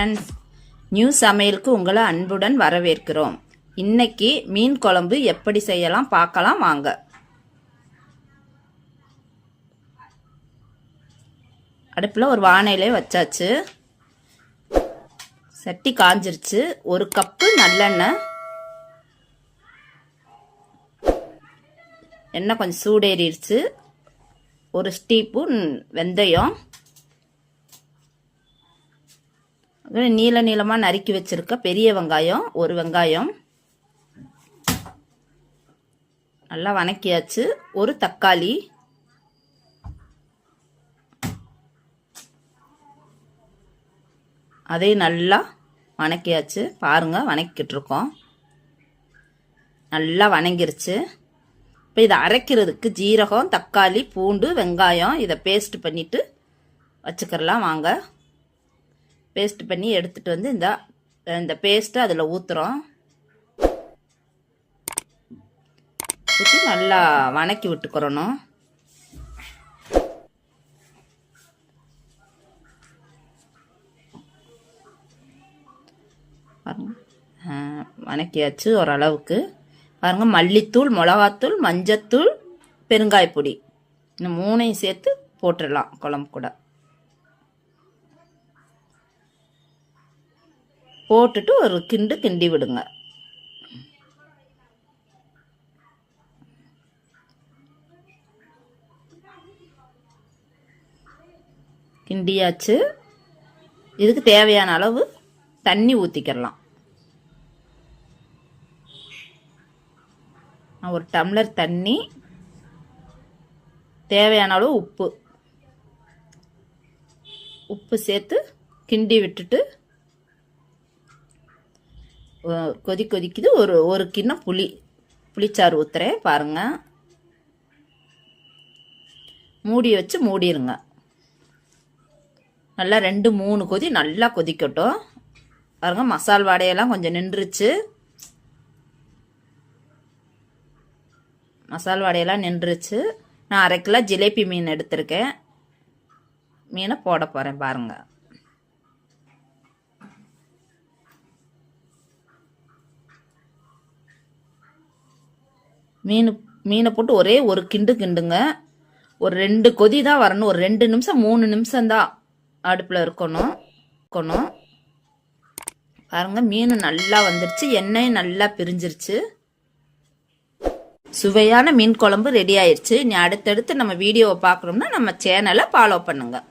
Friends new சமையலுக்கு உங்களை அன்புடன் வரவேற்கிறோம். இன்னைக்கு மீன் குழம்பு எப்படி செய்யலாம் பார்க்கலாம் வாங்க. அடுப்பில் ஒரு வானையிலே வச்சாச்சு. சட்டி காஞ்சிருச்சு. ஒரு கப்பு நல்லெண்ணெய். எண்ணெய் கொஞ்சம் சூடேறிடுச்சு. ஒரு ஸ்டீப்பு வெந்தயம். நீள நீல நீளமாக நறுக்கி வச்சுருக்க பெரிய வெங்காயம் ஒரு வெங்காயம். நல்லா வணக்கியாச்சு. ஒரு தக்காளி. அதையும் நல்லா வணக்கியாச்சு. பாருங்கள் வணக்கிட்டு இருக்கோம் நல்லா வணங்கிருச்சு. இப்போ இதை அரைக்கிறதுக்கு ஜீரகம் தக்காளி பூண்டு வெங்காயம் இதை பேஸ்ட் பண்ணிவிட்டு வச்சுக்கிறலாம். வாங்க. பேஸ்ட் பண்ணி எடுத்துகிட்டு வந்து இந்த இந்த பேஸ்ட்டை அதில் ஊற்றுறோம் ஊற்றி நல்லா வணக்கி விட்டுக்கிறணும் வணக்கியாச்சு ஓரளவுக்கு. பாருங்கள் மல்லித்தூள் மிளகாத்தூள் மஞ்சத்தூள் பெருங்காயப்பொடி. இந்த மூணையும் சேர்த்து போட்டுடலாம் குழம்பு கூட. போட்டுட்டு ஒரு கிண்டு கிண்டி விடுங்க. கிண்டியாச்சு. இதுக்கு தேவையான அளவு தண்ணி ஊற்றிக்கிறலாம் நான் ஒரு டம்ளர் தண்ணி தேவையான அளவு உப்பு. உப்பு சேர்த்து கிண்டி விட்டுட்டு கொதி கொதிக்குது. ஒரு ஒரு கிண்ணம் புளி புளிச்சாறு ஊற்றுறேன் பாருங்கள் மூடி வச்சு மூடிடுங்க நல்லா ரெண்டு மூணு கொதி நல்லா கொதிக்கட்டும். பாருங்க மசால் வாடையெல்லாம் கொஞ்சம் நின்றுச்சு. மசால் வாடையெல்லாம் நின்றுச்சு. நான் அரை கிலோ ஜிலேபி மீன் எடுத்திருக்கேன். மீனை போட போகிறேன் பாருங்கள் மீன் மீனை போட்டு ஒரே ஒரு கிண்டு கிண்டுங்க. ஒரு ரெண்டு கொதி தான் வரணும். ஒரு ரெண்டு நிமிஷம் மூணு நிமிஷம் தான் அடுப்பில் இருக்கணும். இருக்கணும். பாருங்க மீன் நல்லா வந்துருச்சு. எண்ணெயும் நல்லா பிரிஞ்சிருச்சு. சுவையான மீன் குழம்பு ரெடி ஆயிடுச்சு இனி அடுத்தடுத்து நம்ம வீடியோவை பார்க்கணும்னா நம்ம சேனலை ஃபாலோ பண்ணுங்கள்